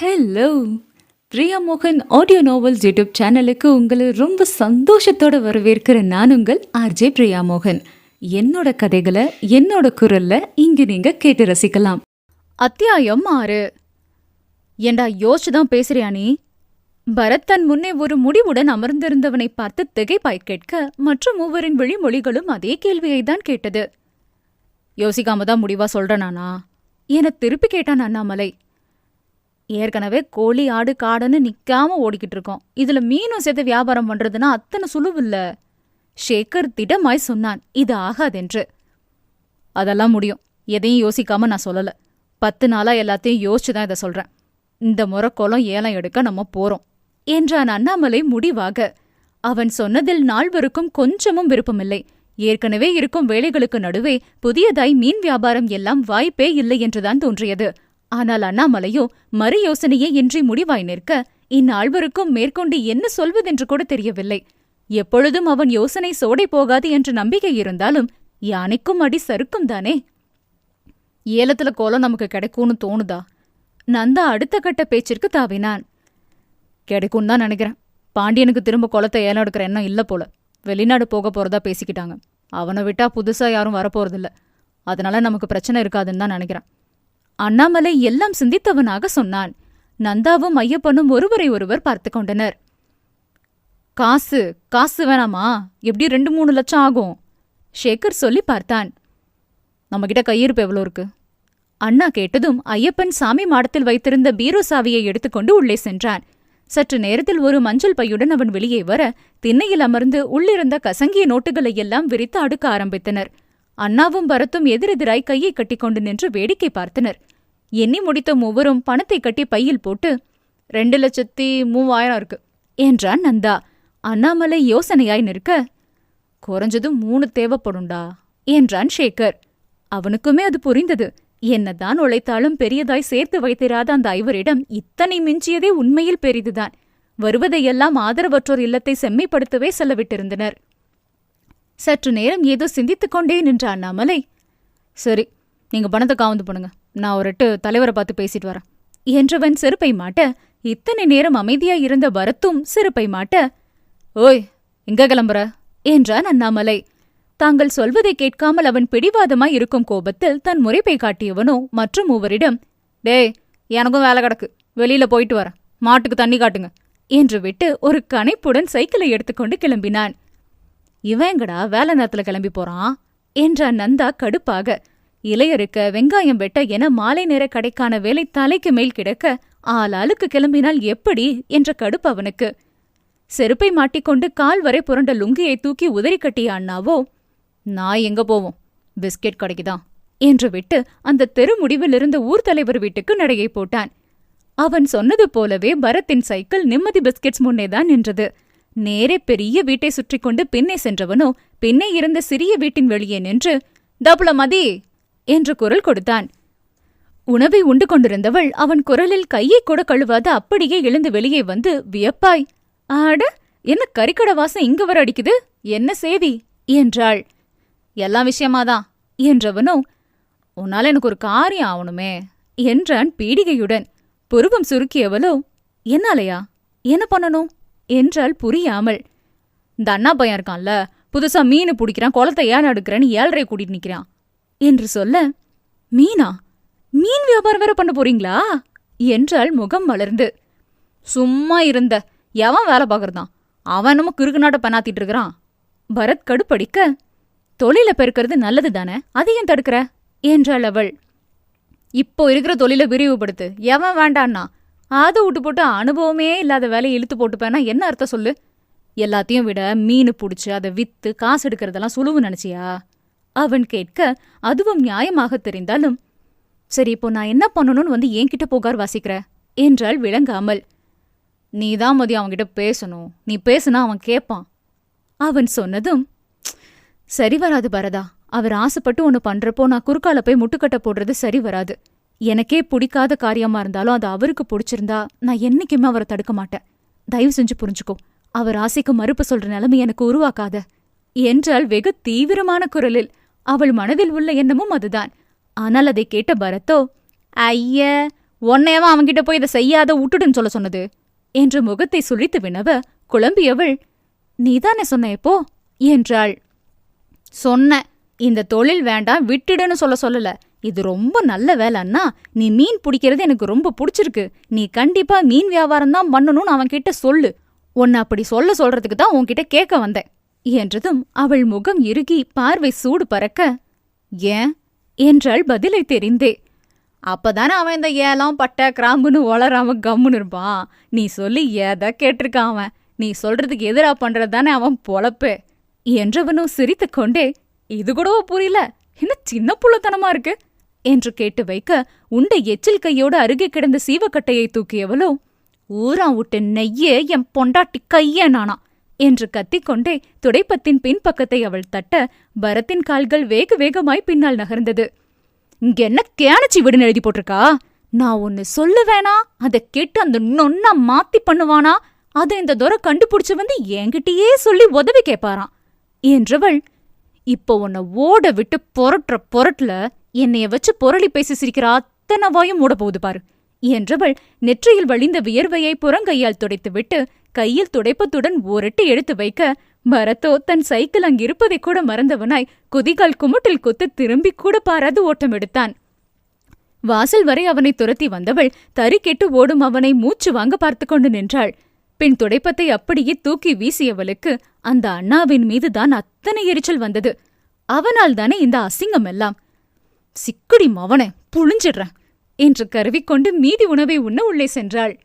Hello Priya மோகன் audio novels YouTube சேனலுக்கு உங்களை ரொம்ப சந்தோஷத்தோட வரவேற்கிற நான் உங்கள் ஆர்ஜே பிரியா மோகன் என்னோட கதைகளை என்னோட குரல்ல இங்கு நீங்க கேட்டு ரசிக்கலாம். அத்தியாயம் ஆறு. ஏண்டா யோசிச்சு தான் பேசுறியா நீ? பரத் தன் முன்னே ஒரு முடிவுடன் அமர்ந்திருந்தவனை பார்த்து திகைப்பாய் கேட்க மற்ற மூவரின் விழிமொழிகளும் அதே கேள்வியை தான் கேட்டது. யோசிக்காம தான் முடிவா சொல்றனானா என திருப்பி கேட்டான் அண்ணாமலை. ஏற்கனவே கோழி ஆடு காடுன்னு நிக்காம ஓடிக்கிட்டு இருக்கோம். இதுல மீனும் சேர்த்து வியாபாரம் பண்றதுன்னா அத்தனை சுலுவில்ல ஷேகர் திடமாய் சொன்னான் இது ஆகாதென்று. அதெல்லாம் முடியும். எதையும் யோசிக்காம நான் சொல்லல. பத்து நாளா எல்லாத்தையும் யோசிச்சு தான் இதை சொல்றேன். இந்த முறை குளம் ஏலம் எடுக்க நம்ம போறோம் என்றான் அண்ணாமலை முடிவாக. அவன் சொன்னதில் நால்வருக்கும் கொஞ்சமும் விருப்பமில்லை. ஏற்கனவே இருக்கும் வேலைகளுக்கு நடுவே புதியதாய் மீன் வியாபாரம் எல்லாம் வாய்ப்பே இல்லை என்றுதான் தோன்றியது. ஆனால் அண்ணாமலையோ மறு யோசனையே இன்றி முடிவாய் நிற்க இந்நால்வருக்கும் மேற்கொண்டு என்ன சொல்வதென்று கூட தெரியவில்லை. எப்பொழுதும் அவன் யோசனை சோடை போகாது என்ற நம்பிக்கை இருந்தாலும் யானைக்கும் அடி சறுக்கும் தானே? ஏலத்துல கோலம் நமக்கு கிடைக்கும்னு தோணுதா? நந்தா அடுத்த கட்ட பேச்சிற்கு தாவினான். கிடைக்கும் தான் நினைக்கிறேன். பாண்டியனுக்கு திரும்ப குளத்தை ஏலம் எடுக்கிற எண்ணம் இல்ல போல. வெளிநாடு போக போறதா பேசிக்கிட்டாங்க. அவனை விட்டா புதுசா யாரும் வரப்போறதில்ல. அதனால நமக்கு பிரச்சனை இருக்காதுன்னு தான் நினைக்கிறேன். அண்ணாமலை எல்லாம் சிந்தித்தவனாக சொன்னான். நந்தாவும் ஐயப்பனும் ஒருவரை ஒருவர் பார்த்து கொண்டனர். காசு காசு வேணாமா? எப்படி ரெண்டு மூணு லட்சம் ஆகும்? ஷேகர் சொல்லி பார்த்தான். நம்மகிட்ட கையிருப்பு எவ்வளோ இருக்கு? அண்ணா கேட்டதும் ஐயப்பன் சாமி மாடத்தில் வைத்திருந்த பீரோ சாவியை எடுத்துக்கொண்டு உள்ளே சென்றான். சற்று நேரத்தில் ஒரு மஞ்சள் பையுடன் அவன் வெளியே வர திண்ணையில் அமர்ந்து உள்ளிருந்த கசங்கிய நோட்டுகளை எல்லாம் விரித்து அடுக்க ஆரம்பித்தனர். அண்ணாவும் பரத்தும் எதிரெதிராய் கையை கட்டிக்கொண்டு நின்று வேடிக்கை பார்த்தனர். எண்ணி முடித்த மூவரும் பணத்தை கட்டி பையில் போட்டு ரெண்டு லட்சத்தி மூவாயிரம் இருக்கு என்றான் நந்தா. அண்ணாமலை யோசனையாய் நிற்க குறைஞ்சது மூணு தேவைப்படும்டா என்றான் ஷேகர் அவனுக்குமே அது புரிந்தது. என்னதான் உழைத்தாலும் பெரியதாய் சேர்த்து வைத்திராத அந்த ஐவரிடம் இத்தனை மிஞ்சியதே உண்மையில் பெரிதுதான். வருவதையெல்லாம் ஆதரவற்றோர் இல்லத்தை செம்மைப்படுத்தவே செல்லவிட்டிருந்தனர். சற்று நேரம் ஏதோ சிந்தித்துக் கொண்டே நின்ற அண்ணாமலை சரி நீங்க பணத்தை காவந்து பண்ணுங்க. நான் ஒரு எட்டு தலைவரை பார்த்து பேசிட்டு வரேன். என்றவன் செருப்பை மாட்ட இத்தனை நேரம் அமைதியாய் இருந்த பரத்தும் செருப்பை மாட்ட ஓய் எங்க கிளம்புற? என்றான் அண்ணாமலை. தாங்கள் சொல்வதை கேட்காமல் அவன் பிடிவாதமாய் இருக்கும் கோபத்தில் தன் முறைப்பை காட்டியவனோ மற்ற மூவரிடம் டே எனக்கும் வேலை கிடக்கு. வெளியில போயிட்டு வரேன். மாட்டுக்கு தண்ணி காட்டுங்க. என்று விட்டு ஒரு கனைப்புடன் சைக்கிளை எடுத்துக்கொண்டு கிளம்பினான். இவங்கடா வேலை நேரத்துல கிளம்பி போறான்? என்றான் நந்தா கடுப்பாக இலையறுக்க வெங்காயம் வெட்ட என மாலை நேர கடைக்கான வேலை தலைக்கு மேல் கிடக்க ஆளாளுக்கு கிளம்பினால் எப்படி? என்ற கடுப்பு அவனுக்கு. செருப்பை மாட்டிக்கொண்டு கால் வரை புரண்ட லுங்கியை தூக்கி உதறி கட்டிய அண்ணாவோ நான் எங்க போவோம்? பிஸ்கெட் கடைக்குதான். என்று விட்டு அந்த தெரு முடிவிலிருந்து ஊர் தலைவர் வீட்டுக்கு நடையை போட்டான். அவன் சொன்னது போலவே பரத்தின் சைக்கிள் நிம்மதி பிஸ்கெட்ஸ் முன்னேதான் நின்றது. நேரே பெரிய வீட்டை சுற்றி கொண்டு பின்னே சென்றவனோ பின்னே இருந்த சிறிய வீட்டின் வெளியே நின்று தபுளமதி என்று குரல் கொடுத்தான். உணவை உண்டு கொண்டிருந்தவள் அவன் குரலில் கையை கூட கழுவாத அப்படியே எழுந்து வெளியே வந்து வியப்பாய்! ஆட என்ன கறிக்கடை வாசம் இங்கு வர அடிக்குது? என்ன சேதி என்றாள். எல்லா விஷயமாதான் என்றவனோ உன்னால எனக்கு ஒரு காரியம் ஆகணுமே என்றான் பீடிகையுடன். புருவம் சுருக்கியவளோ என்னாலயா? என்ன பண்ணணும்? என்றால் புரியாமல் இந்த அண்ணா பையன் இருக்கான்ல புதுசா மீன் பிடிக்கிறான் குளத்தை ஏன் எடுக்கிறேன்னு ஏழரை கூட்டிட்டு நிக்கிறான் என்று சொல்ல மீனா? மீன் வியாபாரம் வேற பண்ண போறீங்களா? என்றால் முகம் மலர்ந்து சும்மா இருந்த எவன் வேலை பார்க்கறதான்? அவன் நம்ம கிறுக்கு நாட்டை பண்ணாத்திட்டு இருக்கிறான். பரத் கடுப்படிக்க தொழில பெருக்கிறது நல்லது தானே? அதை ஏன் தடுக்கிற? என்றாள் அவள் இப்போ இருக்கிற தொழில விரிவுபடுத்து எவன் வேண்டான்னா அதை விட்டு போட்டு அனுபவமே இல்லாத வேலையை இழுத்து போட்டுப்பேன்னா என்ன அர்த்தம் சொல்லு? எல்லாத்தையும் விட மீன் புடிச்சு அதை வித்து காசு எடுக்கிறதெல்லாம் சுழுவு நினச்சியா? அவன் கேட்க அதுவும் நியாயமாக தெரிந்தாலும் சரி இப்போ நான் என்ன பண்ணணும்னு வந்து என்கிட்ட புகார் வாசிக்கிற? என்றாள் விளங்காமல். நீதான் மதி அவன்கிட்ட பேசணும். நீ பேசுனா அவன் கேட்பான் அவன் சொன்னதும் சரி வராது பரதா. அவர் ஆசைப்பட்டு ஒன்று பண்றப்போ நான் குறுக்கால போய் முட்டுக்கட்டை போடுறது சரி வராது. எனக்கே பிடிக்காத காரியமா இருந்தாலும் அது அவருக்கு பிடிச்சிருந்தா நான் என்னைக்குமே அவரை தடுக்க மாட்டேன். தயவு செஞ்சு புரிஞ்சுக்கோ அவர் ஆசைக்கு மறுப்பு சொல்ற நிலைமை எனக்கு உருவாக்காத. என்றால் வெகு தீவிரமான குரலில் அவள் மனதில் உள்ள எண்ணமும் அதுதான். ஆனால் அதை கேட்ட பரத்தோ ஐய உன்னையவன் அவன்கிட்ட போய் இதை செய்யாத விட்டுடுன்னு சொல்ல சொன்னது? என்று முகத்தை சுழித்து வினவ குழம்பியவள் நீதானே சொன்ன எப்போ என்றாள். சொன்ன இந்த தொழில் வேண்டாம் விட்டுடுன்னு சொல்ல சொல்லல. இது ரொம்ப நல்ல வேலை அண்ணா. நீ மீன் பிடிக்கிறது எனக்கு ரொம்ப பிடிச்சிருக்கு. நீ கண்டிப்பா மீன் வியாபாரம் தான் பண்ணணும்னு அவன் கிட்ட சொல்லு. உன்னை அப்படி சொல்ல சொல்றதுக்கு தான் உன்கிட்ட கேட்க வந்தேன். என்றதும் அவள் முகம் இறுகி பார்வை சூடு பறக்க ஏன்? என்றாள் பதிலை தெரிந்தே. அப்பதானே அவன் இந்த ஏலம் பட்டை கிராம்புன்னு வளராம கம்முன்னு இருப்பான். நீ சொல்லி ஏதா கேட்டிருக்கான் அவன்? நீ சொல்றதுக்கு எதிரா பண்றது தானே அவன் என்றவனும் சிரித்து கொண்டே இது கூடவோ புரியல. என்ன சின்ன புள்ளத்தனமா இருக்கு? என்று கேட்டு வைக்க உண்ட எச்சில் கையோடு அருகே கிடந்த சீவக்கட்டையை தூக்கியவளோ ஊரா விட்டு நெய்யே என் பொண்டாட்டி கையே நானா? என்று கத்திக்கொண்டே துடைப்பத்தின் பின்பக்கத்தை அவள் தட்ட பரத்தின் கால்கள் வேக வேகமாய் பின்னால் நகர்ந்தது. இங்க என்ன கேனச்சி விடுன்னு எழுதி போட்டிருக்கா? நான் ஒன்னு சொல்ல வேணா அதை கேட்டு அந்த நொன்னா மாத்தி பண்ணுவானா? அதை இந்த துரை கண்டுபிடிச்சு வந்து என்கிட்டயே சொல்லி உதவி கேட்பாராம். என்றவள் இப்போ உன்னை ஓட விட்டு புரட்டுற புரட்டுல என்னைய வச்சு புரளி பேசி சிரிக்கிற அத்தனை வாயும் மூட போகுது பாரு. என்றவள் நெற்றியில் வழிந்த வியர்வையை புறங்கையால் துடைத்துவிட்டு கையில் துடைப்பத்துடன் ஓரட்டி எடுத்து வைக்க பரத்தோ தன் சைக்கிள் அங்கிருப்பதை கூட மறந்தவனாய் குதிகால் குமட்டில் கொத்து திரும்பி கூட பாராது ஓட்டம் எடுத்தான். வாசல் வரை அவனை துரத்தி வந்தவள் தறி கெட்டு ஓடும் அவனை மூச்சு வாங்க பார்த்து கொண்டு நின்றாள். பின் துடைப்பத்தை அப்படியே தூக்கி வீசியவளுக்கு அந்த அண்ணாவின் மீதுதான் அத்தனை எரிச்சல் வந்தது. அவனால் தானே இந்த அசிங்கம் எல்லாம். சிக்குடி மவனை புழிஞ்சிடுறேன் என்று கருவிக்கொண்டு மீதி உணவை உண்ண உள்ளே சென்றாள்.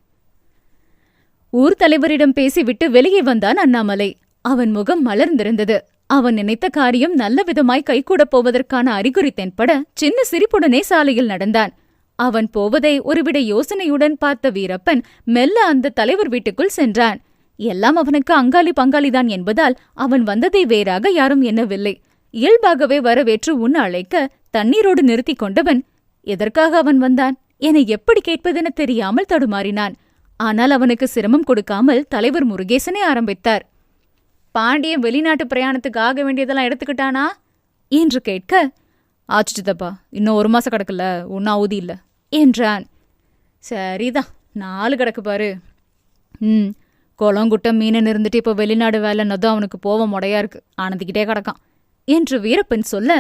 ஊர் தலைவரிடம் பேசிவிட்டு வெளியே வந்தான் அண்ணாமலை. அவன் முகம் மலர்ந்திருந்தது. அவன் நினைத்த காரியம் நல்ல விதமாய் கைகூடப் போவதற்கான அறிகுறி தென்பட சின்ன சிரிப்புடனே சாலையில் நடந்தான். அவன் போவதை ஒருவிட யோசனையுடன் பார்த்த வீரப்பன் மெல்ல அந்த தலைவர் வீட்டுக்குள் சென்றான். எல்லாம் அவனுக்கு அங்காளி பங்காளிதான் என்பதால் அவன் வந்ததை வேறாக யாரும் எண்ணவில்லை. இயல்பாகவே வரவேற்று உன் அழைக்க தண்ணீரோடு நிறுத்திக் கொண்டவன் எதற்காக அவன் வந்தான்? என எப்படி கேட்பதென தெரியாமல் தடுமாறினான். ஆனால் அவனுக்கு சிரமம் கொடுக்காமல் தலைவர் முருகேசனே ஆரம்பித்தார். பாண்டியன் வெளிநாட்டு பிரயாணத்துக்கு ஆக வேண்டியதெல்லாம் எடுத்துக்கிட்டானா? என்று கேட்க ஆச்சு சித்தப்பா இன்னும் ஒரு மாசம் கிடக்குல ஒன்னும் அவதி இல்ல என்றான். சரிதான் நாலு கிடக்கு பாரு. ம் குளங்குட்டை மீனன் இருந்துட்டு இப்போ வெளிநாடு வேலைன்னதும் அவனுக்கு போவ முடையா இருக்கு ஆனந்திக்கிட்டே கிடக்கான் என்று வீரப்பன் சொல்ல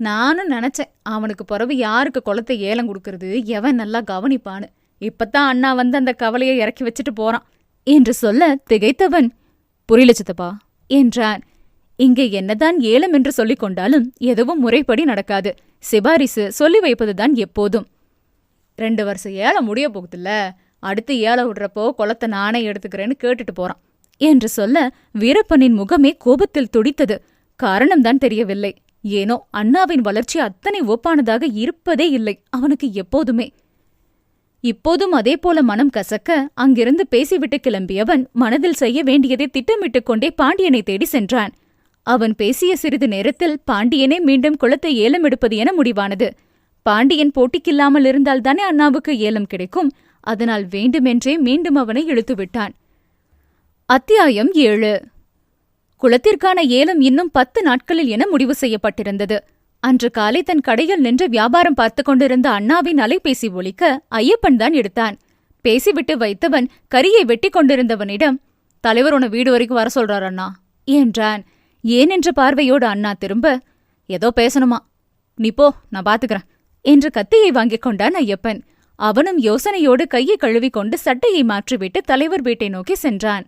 நானும் நினச்சேன் அவனுக்கு பிறகு யாருக்கு குளத்தை ஏலம் கொடுக்கறது எவன் நல்லா கவனிப்பான்னு. இப்பத்தான் அண்ணா வந்து அந்த கவலையை இறக்கி வச்சுட்டு போறான். என்று சொல்ல திகைத்தவன் புரியல சித்தப்பா என்றான். இங்கே என்னதான் ஏலம் என்று சொல்லிக் கொண்டாலும் எதுவும் முறைப்படி நடக்காது. சிபாரிசு சொல்லி வைப்பதுதான் எப்போதும். ரெண்டு வருஷம் ஏலம் முடிய போகுதுல்ல அடுத்து ஏலம் விடுறப்போ குளத்தை நானே எடுத்துக்கிறேன்னு கேட்டுட்டு போறான் என்று சொல்ல வீரப்பனின் முகமே கோபத்தில் துடித்தது. காரணம்தான் தெரியவில்லை. ஏனோ அண்ணாவின் வளர்ச்சி அத்தனை ஒப்பானதாக இருப்பதே இல்லை அவனுக்கு எப்போதுமே. இப்போதும் அதேபோல மனம் கசக்க அங்கிருந்து பேசிவிட்டு கிளம்பியவன் மனதில் செய்ய வேண்டியதை திட்டமிட்டுக் கொண்டே பாண்டியனை தேடி சென்றான். அவன் பேசிய சிறிது நேரத்தில் பாண்டியனே மீண்டும் குளத்தை ஏலம் எடுப்பது என முடிவானது. பாண்டியன் போட்டிக்கில்லாமல் இருந்தால்தானே அண்ணாவுக்கு ஏலம் கிடைக்கும். அதனால் வேண்டுமென்றே மீண்டும் அவனை இழுத்துவிட்டான். அத்தியாயம் ஏழு. குளத்திற்கான ஏலம் இன்னும் பத்து நாட்களில் என முடிவு செய்யப்பட்டிருந்தது. அன்று காலை தன் கடையில் நின்று வியாபாரம் பார்த்து கொண்டிருந்த அண்ணாவின் அலைபேசி ஒலிக்க ஐயப்பன் தான் எடுத்தான். பேசிவிட்டு வைத்தவன் கரியை வெட்டி கொண்டிருந்தவனிடம் தலைவர் உன வீடு வரைக்கும் வர சொல்றார் அண்ணா என்றான். ஏன் என்ற பார்வையோடு அண்ணா திரும்ப ஏதோ பேசணுமா? நீ போ நான் பாத்துக்கிறேன் என்று கத்தியை வாங்கிக் கொண்டான் ஐயப்பன். அவனும் யோசனையோடு கையை கழுவிக்கொண்டு சட்டையை மாற்றிவிட்டு தலைவர் வீட்டை நோக்கி சென்றான்.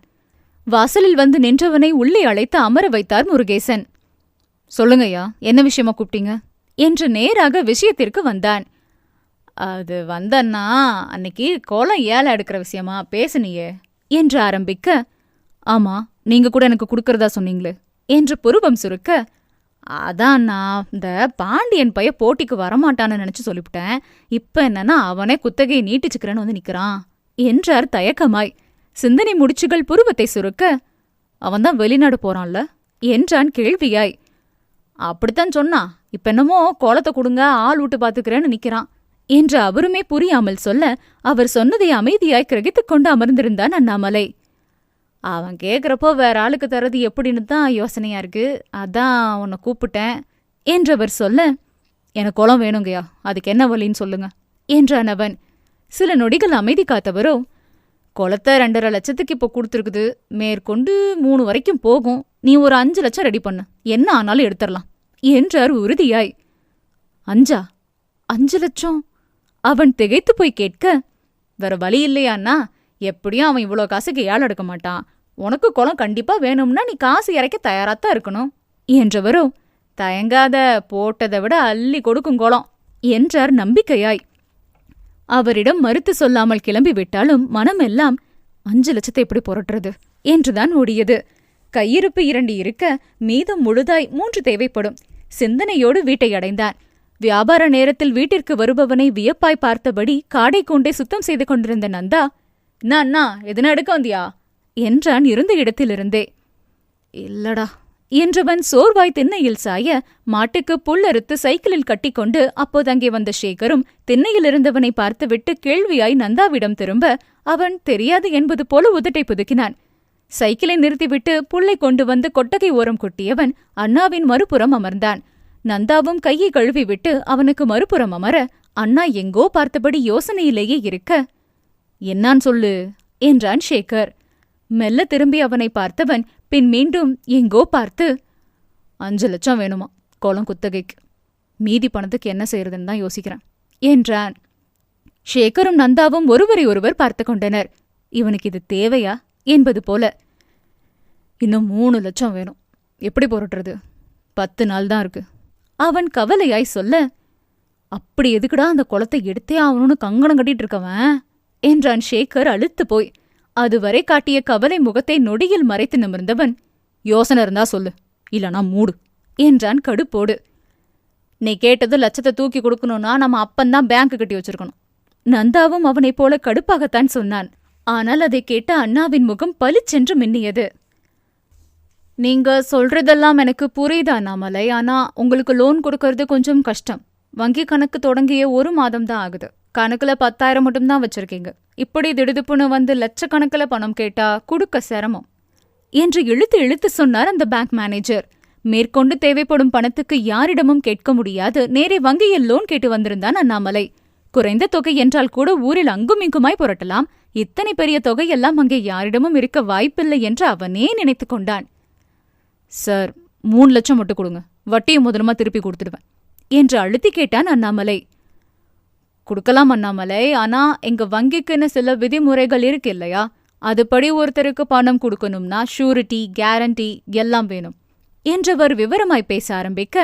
வாசலில் வந்து நின்றவனை உள்ளே அழைத்து அமர வைத்தார் முருகேசன். சொல்லுங்கய்யா என்ன விஷயமா கூப்பிட்டீங்க? என்று நேராக விஷயத்திற்கு வந்தான். அது வந்தன்னா அன்னைக்கு கோலம் ஏழை எடுக்கிற விஷயமா? பேசுனியே என்று ஆரம்பிக்க ஆமா நீங்க கூட எனக்கு கொடுக்கறதா சொன்னீங்களே என்று புருவம் சுருக்க அதான் நான் இந்த பாண்டியன் பைய போட்டிக்கு வரமாட்டான்னு நினைச்சு சொல்லிவிட்டேன். இப்ப என்னன்னா அவனே குத்தகையை நீட்டிச்சுக்கிறேன்னு வந்து நிக்கிறான் என்றார் தயக்கமாய். சிந்தனை முடிச்சுகள் புருவத்தை சுருக்க அவன்தான் வெளிநாடு போறான்ல? என்றான் கேள்வியாய். அப்படித்தான் சொன்னா. இப்ப என்னமோ கோலத்தை கொடுங்க ஆள் விட்டு பாத்துக்கிறேன்னு நிக்கிறான் என்று அவருமே புரியாமல் சொல்ல அவர் சொன்னதை அமைதியாய் கிரகித்துக் கொண்டு அமர்ந்திருந்தான் அண்ணாமலை. அவன் கேக்குறப்போ வேற ஆளுக்கு தரது எப்படின்னு தான் யோசனையா இருக்கு. அதான் உன்னை கூப்பிட்டேன் என்றவர் சொல்ல எனக்கு குளம் வேணுங்கய்யா. அதுக்கு என்ன வழின்னு சொல்லுங்க என்றான் அவன். சில நொடிகள் அமைதி காத்தவரோ குளத்தை ரெண்டரை லட்சத்துக்கு இப்போ கொடுத்துருக்குது. மேற்கொண்டு மூணு வரைக்கும் போகும். நீ ஒரு அஞ்சு லட்சம் ரெடி பண்ணு. என்ன ஆனாலும் எடுத்துடலாம். என்றார் உறுதியாய். அஞ்சா? அஞ்சு லட்சம்? அவன் திகைத்து போய் கேட்க வேற வழி இல்லையான்னா எப்படியும் அவன் இவ்வளோ காசுக்கு ஏழை எடுக்க மாட்டான். உனக்கு குளம் கண்டிப்பா வேணும்னா நீ காசு இறக்க தயாராத்தான் இருக்கணும். என்றவரும் தயங்காத போட்டதை விட அள்ளி கொடுக்கும் குளம் என்றார் நம்பிக்கையாய். அவரிடம் மறுத்து சொல்லாமல் கிளம்பி விட்டாலும் மனமெல்லாம் அஞ்சு லட்சத்தை எப்படி புரட்டுறது? என்றுதான் ஓடியது. கையிருப்பு இரண்டு இருக்க மீதம் முழுதாய் மூன்று தேவைப்படும். சிந்தனையோடு வீட்டை அடைந்தான். வியாபார நேரத்தில் வீட்டிற்கு வருபவனை வியப்பாய் பார்த்தபடி காடை கொண்டே சுத்தம் செய்து கொண்டிருந்த நந்தா நான் எதுனா எடுக்க வந்தியா? என்றான் இருந்த இடத்திலிருந்தே. இல்லடா என்றவன் சோர்வாய் திண்ணையில் சாய மாட்டுக்கு புல் அறுத்து சைக்கிளில் கட்டிக்கொண்டு அப்போது அங்கே வந்த சேகரும் திண்ணையில் இருந்தவனை பார்த்துவிட்டு கேள்வியாய் நந்தாவிடம் திரும்ப அவன் தெரியாது என்பது போல உதட்டை புதுக்கினான். சைக்கிளை நிறுத்திவிட்டு புல்லை கொண்டு வந்து கொட்டகை ஓரம் கொட்டியவன் அண்ணாவின் மறுபுறம் அமர்ந்தான். நந்தாவும் கையை கழுவிவிட்டு அவனுக்கு மறுபுறம் அமர அண்ணா எங்கோ பார்த்தபடி யோசனையிலேயே இருக்க. என்னான் சொல்லு? என்றான் ஷேகர் மெல்ல திரும்பி அவனை பார்த்தவன் பின் மீண்டும் எங்கோ பார்த்து அஞ்சு லட்சம் வேணுமா குளம் குத்தகைக்கு? மீதி பணத்துக்கு என்ன செய்யறதுன்னு தான் யோசிக்கிறேன் என்றான். ஷேகரும் நந்தாவும் ஒருவரை ஒருவர் பார்த்து கொண்டனர். இவனுக்கு இது தேவையா? என்பது போல இன்னும் மூணு லட்சம் வேணும். எப்படி புரட்டுறது? பத்து நாள் தான் இருக்கு. அவன் கவலையாய் சொல்ல அப்படி எதுக்குடா அந்த குளத்தை எடுத்தே ஆகணும்னு கங்கணம் கட்டிட்டு இருக்கவன்? என்றான் ஷேகர் அழுத்து போய். அதுவரை காட்டிய கவலை முகத்தை நொடியில் மறைத்து நிமிர்ந்தவன் யோசனை இருந்தா சொல்லு இல்லனா மூடு என்றான் கடுப்போடு. நீ கேட்டது லட்சத்தை தூக்கி கொடுக்கணும்னா நம்ம அப்பந்தான் பேங்க் கட்டி வச்சிருக்கணும். நந்தாவும் அவனைப் போல கடுப்பாகத்தான் சொன்னான். ஆனால் அதை கேட்ட அண்ணாவின் முகம் பளிச்சென்று மின்னியது. நீங்க சொல்றதெல்லாம் எனக்கு புரியுதா அண்ணாமலை ஆனா உங்களுக்கு லோன் கொடுக்கறது கொஞ்சம் கஷ்டம். வங்கி கணக்கு தொடங்கிய ஒரு மாதம் தான் ஆகுது. கணக்குல பத்தாயிரம் மட்டும் தான் வச்சிருக்கீங்க. இப்படி திடுதுப்புன்னு வந்து லட்சக்கணக்குல பணம் கேட்டா கொடுக்க சிரமம். என்று இழுத்து இழுத்து சொன்னார் அந்த பேங்க் மேனேஜர். மேற்கொண்டு தேவைப்படும் பணத்துக்கு யாரிடமும் கேட்க முடியாது. நேரே வங்கியில் லோன் கேட்டு வந்திருந்தான் அண்ணாமலை. குறைந்த தொகை என்றால் கூட ஊரில் அங்கும் இங்குமாய் புரட்டலாம். இத்தனை பெரிய தொகையெல்லாம் அங்கே யாரிடமும் இருக்க வாய்ப்பில்லை என்று அவனே நினைத்துக் கொண்டான். சார் மூணு லட்சம் மட்டும் கொடுங்க. வட்டியை முதலுமா திருப்பி கொடுத்துடுவேன் என்று அழுத்தி கேட்டான் அண்ணாமலை. கொடுக்கலாம் அண்ணாமலை. ஆனா எங்க வங்கிக்குன்னு சில விதிமுறைகள் இருக்கு இல்லையா? அதுபடி ஒருத்தருக்கு பணம் கொடுக்கணும்னா ஷூரிட்டி கேரண்டி எல்லாம் வேணும். என்றவர் விவரமாய் பேச ஆரம்பிக்க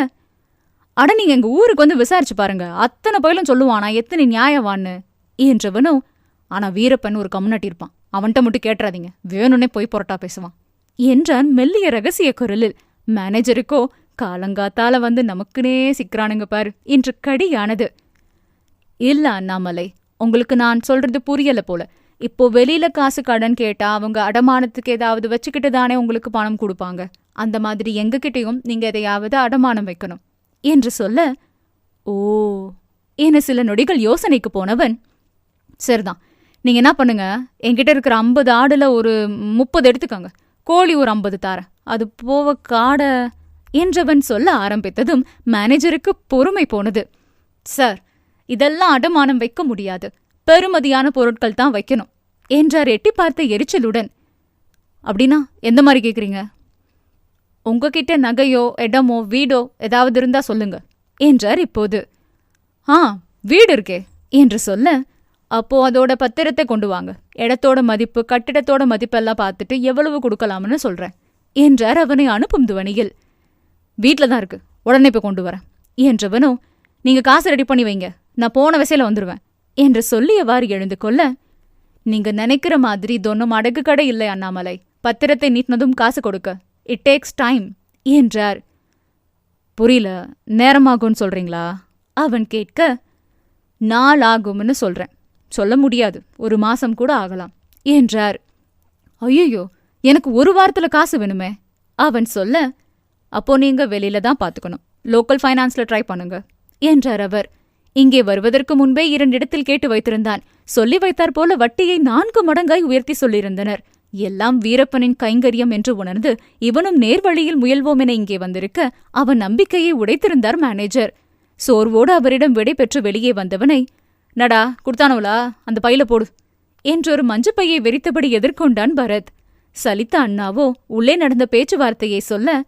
அட நீங்க எங்க ஊருக்கு வந்து விசாரிச்சு பாருங்க. அத்தனை பயிலும் சொல்லுவானா எத்தனை நியாயவான்னு? என்றவனும் ஆனா வீரப்பன் ஒரு கம்முனாட்டி இருப்பான். அவன்கிட்ட மட்டும் கேட்டுறாதீங்க. வேணும்னே போய் புரட்டா பேசுவான். என்றான் மெல்லிய ரகசிய குரலில் மேனேஜருக்கோ காலங்காத்தால வந்து நமக்குனே சிக்கிறானுங்க பாரு. என்று கடியானது. இல்ல அண்ணாமலை. உங்களுக்கு நான் சொல்றது புரியல போல. இப்போ வெளியில காசு கடன் கேட்டா அவங்க அடமானத்துக்கு ஏதாவது வச்சுக்கிட்டு தானே உங்களுக்கு பணம் கொடுப்பாங்க. அந்த மாதிரி எங்ககிட்டயும் நீங்க எதையாவது அடமானம் வைக்கணும். என்று சொல்ல ஓ என சில நொடிகள் யோசனைக்கு போனவன் சரிதான். நீங்க என்ன பண்ணுங்க? என்கிட்ட இருக்கிற ஐம்பது ஆடுல ஒரு முப்பது எடுத்துக்கோங்க. கோழி ஒரு ஐம்பது தாரேன் அது போவ காடை என்றவன் சொல்ல ஆரம்பித்ததும் மேனேஜருக்கு பொறுமை போனது. சார் இதெல்லாம் அடமானம் வைக்க முடியாது. பெறுமதியான பொருட்கள் தான் வைக்கணும் என்றார் எட்டி பார்த்த எரிச்சலுடன். அப்படின்னா எந்த மாதிரி கேட்குறீங்க உங்ககிட்ட நகையோ இடமோ வீடோ ஏதாவது இருந்தா சொல்லுங்க என்றார் இப்போது. ஆ வீடு இருக்கே என்று சொல்ல அப்போ அதோட பத்திரத்தை கொண்டு வாங்க. இடத்தோட மதிப்பு கட்டிடத்தோட மதிப்பெல்லாம் பார்த்துட்டு எவ்வளவு கொடுக்கலாம்னு சொல்றேன் என்றார் அவனை அனுப்பும் துவனியில் வீட்ல தான் இருக்கு. உடனே போய் கொண்டு வரேன் என்றவனோ நீங்க காசு ரெடி பண்ணி வைங்க. நான் போன விசையில வந்துருவேன். என்று சொல்லியவாறு எழுந்து கொள்ள நீங்க நினைக்கிற மாதிரி தொன்னும் அடகு கடை இல்லை அண்ணாமலை. பத்திரத்தை நீட்டினதும் காசு கொடுக்க. இட் டேக்ஸ் டைம் என்றார். புரியல நேரமாகும்னு சொல்றீங்களா? அவன் கேட்க நாள் ஆகும்னு சொல்றேன். சொல்ல முடியாது ஒரு மாசம் கூட ஆகலாம் என்றார். ஐயோ எனக்கு ஒரு வாரத்துல காசு வேணுமே? அவன் சொல்ல அப்போ நீங்க வெளியில தான் பாத்துக்கணும் லோக்கல் ஃபைனான்ஸ்ல ட்ரை பண்ணுங்க. என்றார் அவர். இங்கே வருவதற்கு முன்பே இரண்டிடத்தில் கேட்டு வைத்திருந்தான். சொல்லி வைத்தார் போல வட்டியை நான்கு மடங்காய் உயர்த்தி சொல்லியிருந்தனர். எல்லாம் வீரப்பனின் கைங்கரியம் என்று உணர்ந்து இவனும் நேர்வழியில் முயல்வோம் என இங்கே வந்திருக்க அவன் நம்பிக்கையை உடைத்திருந்தார் மேனேஜர் சோர்வோடு அவரிடம் விடை பெற்று வெளியே வந்தவனை நடா குடுத்தானோலா அந்த பையில போடு என்றொரு மஞ்சப்பையை வெறித்தபடி எதிர்கொண்டான் பரத். சலித்த அண்ணாவோ உள்ளே நடந்த பேச்சுவார்த்தையை சொல்ல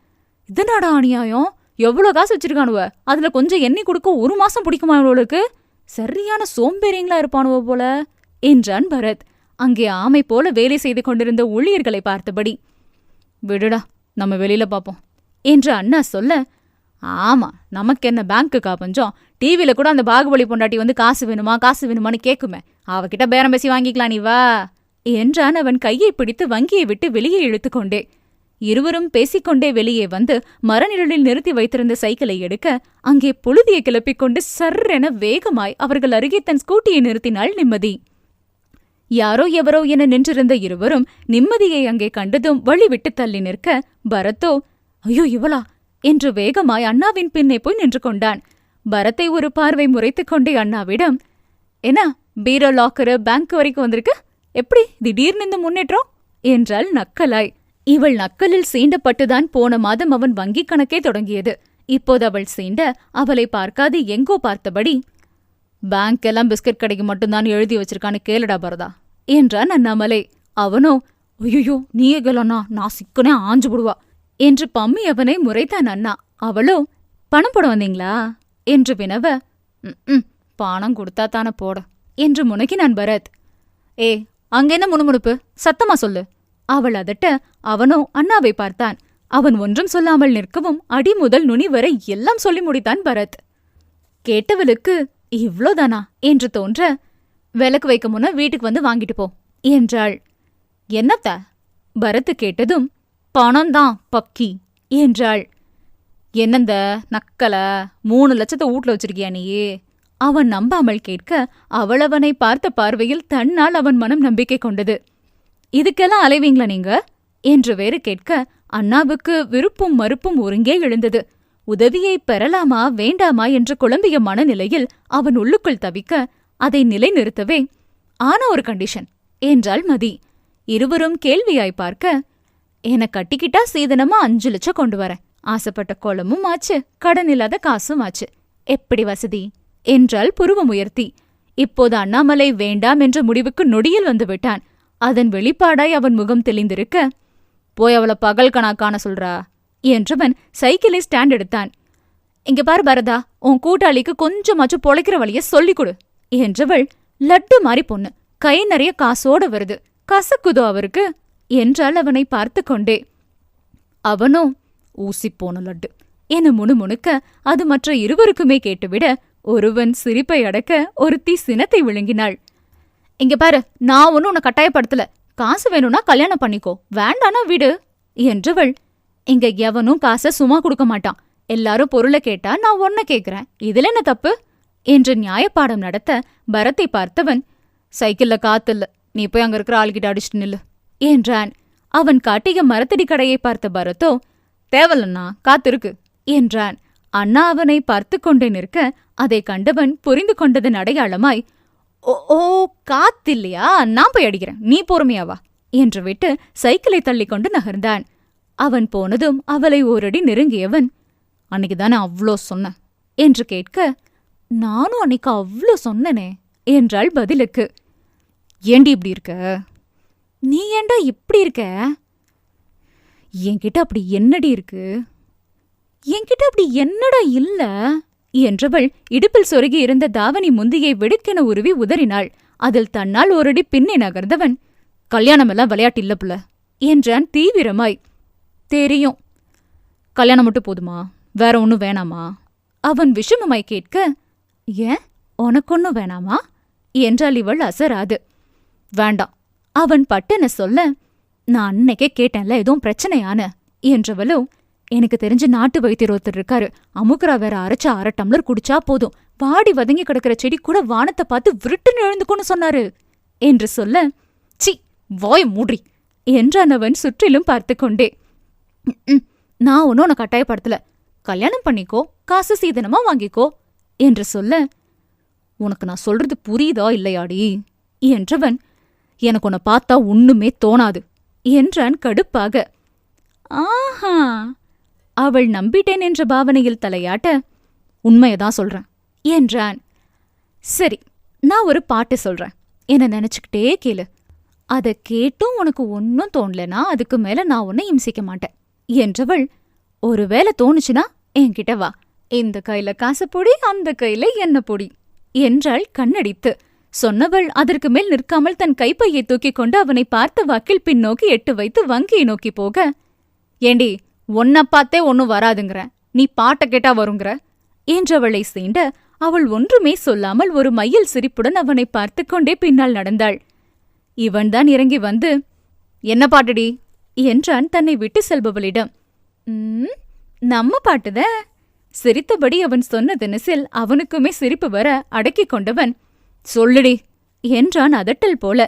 இது நாடா அநியாயம்? எவ்வளோ காசு வச்சிருக்கானுவ? அதுல கொஞ்சம் எண்ணெய் கொடுக்க ஒரு மாசம் பிடிக்குமா இவளுக்கு? சரியான சோம்பேறிங்களா இருப்பானுவ போல. என்றான் பரத். அங்கே ஆமை போல வேலை செய்து கொண்டிருந்த ஊழியர்களை பார்த்தபடி விடுடா நம்ம வெளியில பார்ப்போம் என்று அண்ணா சொல்ல ஆமா நமக்கு என்ன பேங்க்குக்கா கொஞ்சம்? டிவில கூட அந்த பாகுபலி பொண்டாட்டி வந்து காசு வேணுமா காசு வேணுமான்னு கேக்குமே அவகிட்ட பேரம் பேசி வாங்கிக்கலாம் நீ வா என்றான் அவன் கையை பிடித்து வங்கியை விட்டு வெளியே இழுத்துக்கொண்டே. இருவரும் பேசிக்கொண்டே வெளியே வந்து மரநிழலில் நிறுத்தி வைத்திருந்த சைக்கிளை எடுக்க அங்கே புழுதியை கிளப்பிக் கொண்டு சர்ரென வேகமாய் அவர்கள் அருகே தன் ஸ்கூட்டியை நிறுத்தினாள் நிம்மதி. யாரோ எவரோ என நின்றிருந்த இருவரும் நிம்மதியை அங்கே கண்டதும் வழிவிட்டு தள்ளி நிற்க பரத்தோ ஐயோ இவளா? என்று வேகமாய் அண்ணாவின் பின்னே போய் நின்று கொண்டான். பரத்தை ஒரு பார்வை முறைத்துக் கொண்டே அண்ணாவிடம் என்ன பீரோ லாக்கரு பேங்க் வரைக்கும் வந்திருக்கு? எப்படி திடீர்னு இந்த முன்னேற்றம்? என்றால் நக்கலாய். இவள் நக்கலில் சீண்டப்பட்டுதான் போன மாதம் அவன் வங்கிக் கணக்கே தொடங்கியது. இப்போது அவள் சீண்ட அவளை பார்க்காது எங்கோ பார்த்தபடி பேங்க் எல்லாம் பிஸ்கட் கடைக்கு மட்டும்தான் எழுதி வச்சிருக்கான்னு கேளுடா பரதா என்றான் அண்ணாமலை. அவனோ ஐயோ நீயே கேளண்ணா நான் சிக்கனே ஆஞ்சு விடுவா என்று பம்மி அவனை முறைத்தான் அண்ணா. அவளோ பணம் போட வந்தீங்களா? என்று வினவ ம் பணம் கொடுத்தா தானே போட என்று முனகினான் பரத். ஏ அங்க என்ன முணுமுணுப்பு? சத்தமா சொல்லு. அவள் அதட்ட அவனோ அண்ணாவை பார்த்தான். அவன் ஒன்றும் சொல்லாமல் நிற்கவும் அடி முதல் நுனி வரை எல்லாம் சொல்லி முடித்தான் பரத். கேட்டவளுக்கு இவ்ளோதானா? என்று தோன்ற விளக்கு வைக்க முன்ன வீட்டுக்கு வந்து வாங்கிட்டு போ என்றாள். என்னத்த? பரத்து கேட்டதும் பணம்தான் பக்கி என்றாள். என்னந்த நக்கல மூணு லட்சத்தை வீட்ல வச்சிருக்கியா நீயே? அவன் நம்பாமல் கேட்க அவளவனை பார்த்த பார்வையில் தன்னால் அவன் மனம் நம்பிக்கை கொண்டது. இதுக்கெல்லாம் அலைவீங்களா நீங்க? என்று வேறு கேட்க அண்ணாவுக்கு விருப்பும் மறுப்பும் ஒருங்கே எழுந்தது. உதவியை பெறலாமா வேண்டாமா என்று குழம்பிய மனநிலையில் அவன் உள்ளுக்குள் தவிக்க அதை நிலைநிறுத்தவே ஆனா ஒரு கண்டிஷன் என்றாள் மதி. இருவரும் கேள்வியாய் பார்க்க என கட்டிக்கிட்டா சீதனமா அஞ்சு லட்சம் கொண்டு வரேன். ஆசைப்பட்ட கோலமும் ஆச்சு கடன் இல்லாத காசும் ஆச்சு. எப்படி வசதி? என்றாள் புருவம் உயர்த்தி இப்போது அண்ணாமலை வேண்டாம் என்ற முடிவுக்கு நொடியில் வந்து விட்டான். அதன் வெளிப்பாடாய் அவன் முகம் தெளிந்திருக்க போய் அவளை பகல் கணக்கான சொல்றா? என்றவன் சைக்கிளை ஸ்டாண்ட் எடுத்தான். இங்க பாரு பரதா உன் கூட்டாளிக்கு கொஞ்சமாச்சும் பொழைக்கிற வழிய சொல்லிக் கொடு என்றவள் லட்டு மாறி பொண்ணு கை நிறைய காசோட வருது கசக்குதோ அவருக்கு? என்றாள் அவனை பார்த்து கொண்டே. அவனோ ஊசி போன லட்டு என முணுமுணுக்க அது மற்ற இருவருக்குமே கேட்டுவிட ஒருவன் சிரிப்பை அடக்க ஒருத்தி சினத்தை விழுங்கினாள். இங்க பாரு நான் ஒன்னும் உன்னை கட்டாயப்படுத்தல. காசு வேணும்னா கல்யாணம் பண்ணிக்கோ. வேண்டானா விடு என்றவள். இங்க எவனும் காசை சும்மா கொடுக்க மாட்டான். எல்லாரும் பொருளை கேட்டா நான் ஒன்ன கேக்குறேன். இதுல என்ன தப்பு? என்று நியாயப்பாடம் நடத்த பரத்தை பார்த்தவன் சைக்கிள்ல காத்தில்ல நீ போய் அங்க இருக்கிற ஆள்கிட்ட அடிச்சுட்டு நில்லு என்றான். அவன் காட்டிய மரத்தடி கடையை பார்த்த பரத்தோ தேவலண்ணா காத்திருக்கு என்றான். அண்ணா அவனை பார்த்து கொண்டே நிற்க அதை கண்டவன் புரிந்து கொண்டதன் அடையாளமாய் ஓ ஓ காத்தில்லையா? நான் போய் அடிக்கிறேன். நீ பொறுமையாவா என்று விட்டு சைக்கிளை தள்ளிக்கொண்டு நகர்ந்தான். அவன் போனதும் அவளை ஓரடி நெருங்கியவன் அன்னைக்கு தானே அவ்ளோ சொன்னேன் என்று கேட்க நானும் அன்னைக்கு அவ்ளோ சொன்னனே? என்றாள் பதிலுக்கு ஏண்டி இப்படி இருக்க? நீ ஏண்டா இப்படி இருக்க? என்கிட்ட அப்படி என்னடி இருக்கு? என்கிட்ட அப்படி என்னடா இல்ல? என்றவள் இடுப்பில் சொருகி இருந்த தாவணி முந்தியை வெடுக்கென உருவி உதறினாள். அதில் தன்னால் ஓரடி பின்னே நகர்ந்தவன் கல்யாணமெல்லாம் விளையாட்டு இல்ல புல என்றான் தீவிரமாய். தெரியும். கல்யாணம் மட்டும் போதுமா? வேற ஒன்னும் வேணாமா? அவன் விஷமமாய் கேட்க ஏன்? உனக்கொன்னும் வேணாமா? என்றாள் இவள் அசராது. வேண்டாம். அவன் பட்டென சொல்ல நான் அன்னைக்கே கேட்டேன்ல எதுவும் பிரச்சனையான? என்றவளோ எனக்கு தெரிஞ்ச நாட்டு வைத்தியர் ஒருத்தர் இருக்காரு. அமுக்குரா வேற அரைச்ச அரை டம்ளர் குடிச்சா போதும். வாடி வதங்கி கிடக்கிற செடி கூட வானத்தை பார்த்து விருட்டுன்னு எழுந்துக்கோன்னு சொன்னாரு. என்று சொல்ல சி வாய் மூடி என்றானவன் சுற்றிலும் பார்த்து கொண்டே நான் ஒன்னும் உன்னை கட்டாயப்படுத்தல. கல்யாணம் பண்ணிக்கோ காசு சீதனமா வாங்கிக்கோ என்று சொல்ல உனக்கு நான் சொல்றது புரியுதா இல்லையாடி? என்றவன் எனக்கு உன்னை பார்த்தா ஒண்ணுமே தோணாது என்றான் கடுப்பாக. அவள் நம்பிட்டேன் என்ற பாவனையில் தலையாட்ட உண்மையதான் சொல்றேன் என்றான். சரி நான் ஒரு பாட்டு சொல்றேன். என்ன நினைச்சுக்கிட்டே கேளு. அதை கேட்டும் உனக்கு ஒன்னும் தோணலனா அதுக்கு மேல நான் உன்னை இம்சிக்க மாட்டேன் என்றவள் ஒருவேளை தோணுச்சுன்னா என்கிட்ட வா. இந்த கையில காசு பொடி அந்த கையில என்ன பொடி என்றாள் கண்ணடித்து. சொன்னவள் அதற்கு மேல் நிற்காமல் தன் கைப்பையை தூக்கிக் கொண்டு அவனை பார்த்த வாக்கில் பின்னோக்கி எட்டு வைத்து வங்கியை நோக்கி போக ஏண்டி உன்னை பார்த்தே ஒன்னும் வராதுங்கிற. நீ பாட்டை கேட்டா வருங்கிற. என்றவளை சீண்ட அவள் ஒன்றுமே சொல்லாமல் ஒரு மையல் சிரிப்புடன் அவனை பார்த்து கொண்டே பின்னால் நடந்தாள். இவன்தான் இறங்கி வந்து என்ன பாட்டுடி? என்றான் தன்னை விட்டு செல்பவளிடம். நம்ம பாட்டுத. சிரித்தபடி அவன் சொன்ன தினசில் அவனுக்குமே சிரிப்பு வர அடக்கிக் கொண்டவன் சொல்லுடி என்றான் அதட்டல் போல.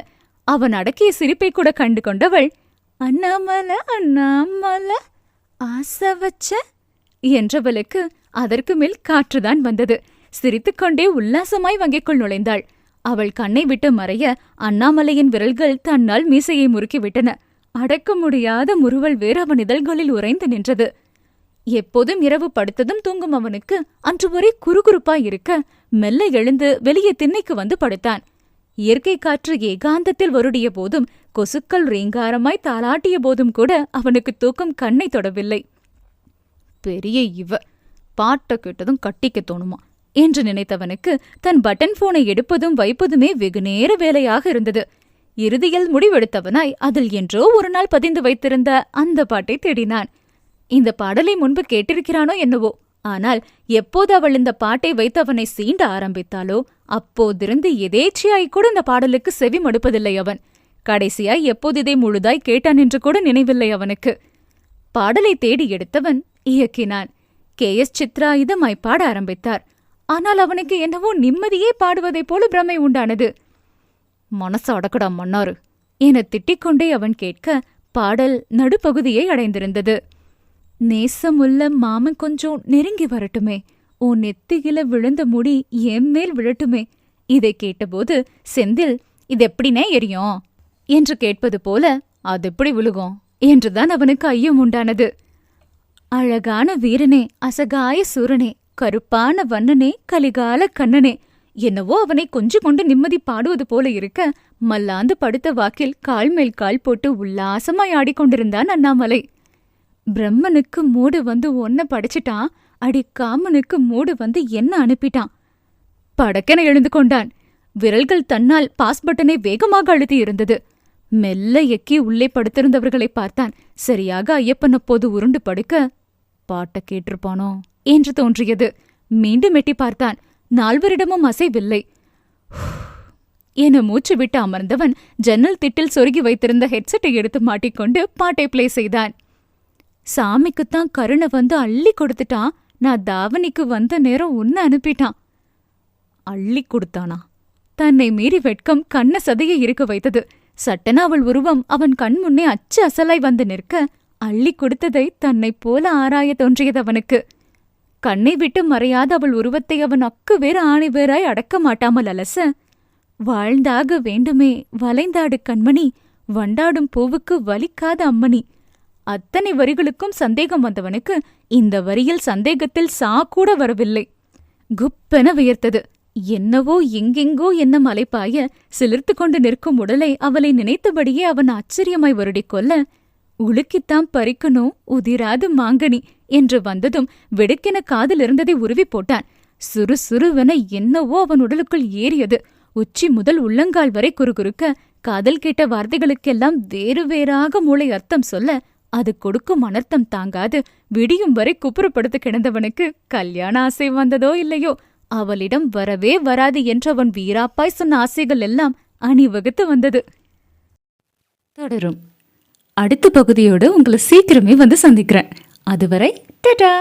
அவன் அடக்கிய சிரிப்பை கூட கண்டு கொண்டவள் அண்ணாமல அண்ணாமல ஆசை வச்ச? என்றவளுக்கு அதற்கு மேல் காற்றுதான் வந்தது. சிரித்துக்கொண்டே உல்லாசமாய் வங்கிக்குள் நுழைந்தாள். அவள் கண்ணை விட்டு மறைய அண்ணாமலையின் விரல்கள் தன்னால் மீசையை முறுக்கிவிட்டன. அடக்க முடியாத முறுவல் வேறு அவன் இதழ்களில் உறைந்து நின்றது. எப்போதும் இரவு படுத்ததும் தூங்கும் அவனுக்கு அன்று ஒரே குறுகுறுப்பாய் இருக்க மெல்ல எழுந்து வெளியே திண்ணைக்கு வந்து படுத்தான். இயற்கை காற்று ஏகாந்தத்தில் வருடிய போதும் கொசுக்கள் ரீங்காரமாய் தாளாட்டிய போதும் கூட அவனுக்கு தூக்கம் கண்ணை தொடவில்லை. பெரிய இவ பாட்ட கேட்டதும் கட்டிக்க தோணுமா? என்று நினைத்தவனுக்கு தன் பட்டன் போனை எடுப்பதும் வைப்பதுமே வெகுநேர வேலையாக இருந்தது. இறுதியில் முடிவெடுத்தவனாய் அதில் என்றோ ஒரு நாள் பதிந்து வைத்திருந்த அந்த பாட்டை தேடினான். இந்த பாடலை முன்பு கேட்டிருக்கிறானோ என்னவோ? ஆனால் எப்போது அவள் இந்த பாட்டை வைத்து அவனை சீண்ட ஆரம்பித்தாளோ அப்போதிருந்து எதேச்சியாய் கூட இந்த பாடலுக்கு செவி மடுப்பதில்லை அவன். கடைசியாய் எப்போது இதை முழுதாய் கேட்டான் என்று கூட நினைவில்லை அவனுக்கு. பாடலை தேடி எடுத்தவன் இயக்கினான். கே. எஸ். சித்ரா இதமாய் பாட ஆரம்பித்தார். ஆனால் அவனுக்கு என்னவோ நிம்மதியே பாடுவதைப் போல பிரமை உண்டானது. மனசு அடக்கடா மன்னாரு என திட்டிக்கொண்டே அவன் கேட்க பாடல் நடுப்பகுதியை அடைந்திருந்தது. நேசமுள்ள மாமன் கொஞ்சம் நெருங்கி வரட்டுமே. உன் நெத்தியில விழுந்த முடி என் மேல் விழட்டுமே. இதை கேட்டபோது செந்தில் இது எப்படினே எரியும்? என்று கேட்பது போல அது எப்படி விழுகும்? என்றுதான் அவனுக்கு ஐயம் உண்டானது. அழகான வீரனே அசகாய சூரனே கருப்பான வண்ணனே கலிகால கண்ணனே என்னவோ அவனை கொஞ்சம் கொண்டு நிம்மதி பாடுவது போல இருக்க மல்லாந்து படுத்த வாக்கில் கால் மேல் கால் போட்டு உல்லாசமாய் ஆடிக்கொண்டிருந்தான் அண்ணாமலை. பிரம்மனுக்கு மூடு வந்து ஒன்ன படிச்சிட்டான். அடி காமனுக்கு மூடு வந்து என்ன அனுப்பிட்டான்? படக்கென எழுந்து கொண்டான். விரல்கள் தன்னால் பாஸ் பட்டனை வேகமாக அழுத்தி இருந்தது. மெல்ல எக்கி உள்ளே படுத்திருந்தவர்களை பார்த்தான். சரியாக ஐயப்பன் அப்போது உருண்டு படுக்க பாட்ட கேட்டிருப்பானோ? என்று தோன்றியது. மீண்டும் எட்டி பார்த்தான். நால்வரிடமும் அசைவில்லை. என மூச்சு விட்டு அமர்ந்தவன் ஜன்னல் திட்டில் சொருகி வைத்திருந்த ஹெட்செட்டை எடுத்து மாட்டிக்கொண்டு பாட்டை பிளே செய்தான். சாமிக்குத்தான் கருணை வந்து அள்ளி கொடுத்துட்டான் நான் தாவணிக்கு வந்த நேரம் உன்னை அனுப்பிட்டான். அள்ளி கொடுத்தானா? தன்னை மீறி வெட்கம் கண்ண சதையை இருக்க வைத்தது. சட்டன அவள் உருவம் அவன் கண் முன்னே அச்சு அசலாய் வந்து நிற்க அள்ளி கொடுத்ததை தன்னைப் போல ஆராய தோன்றியது அவனுக்கு. கண்ணை விட்டு மறையாத அவள் உருவத்தை அவன் அக்கு வேறு ஆணி வேறாய் அடக்க மாட்டாமல் அலச வாழ்ந்தாக வேண்டுமே வளைந்தாடு கண்மணி வண்டாடும் பூவுக்கு வலிக்காத அம்மணி அத்தனை வரிகளுக்கும் சந்தேகம் வந்தவனுக்கு இந்த வரியில் சந்தேகத்தில் சா கூட வரவில்லை. குப்பென வியர்த்தது. என்னவோ எங்கெங்கோ என்ன மலைப்பாய சிலிர்த்து கொண்டு நிற்கும் உடலை அவளை நினைத்தபடியே அவன் ஆச்சரியமாய் வருடிக் கொள்ள உலுக்கித்தான் பறிக்கணும் உதிராது மாங்கனி என்று வந்ததும் வெடுக்கென காதில் இருந்ததை உருவி போட்டான். சுறுசுறுவென என்னவோ அவன் உடலுக்குள் ஏறியது. உச்சி முதல் உள்ளங்கால் வரை குறுகுறுக்க காதல் கேட்ட வார்த்தைகளுக்கெல்லாம் வேறு வேறாக மூளை அர்த்தம் சொல்ல அது கொடுக்கும் அனர்த்தம் தாங்காது. விடியும் வரை குப்புறப்படுத்து கிடந்தவனுக்கு கல்யாண ஆசை வந்ததோ இல்லையோ? அவளிடம் வரவே வராது என்றவன் வீராப்பாய் சொன்ன ஆசைகள் எல்லாம் அணிவகுத்து வந்தது. தொடரும். அடுத்த பகுதியோட உங்களை சீக்கிரமே வந்து சந்திக்கிறேன். அதுவரை டடா!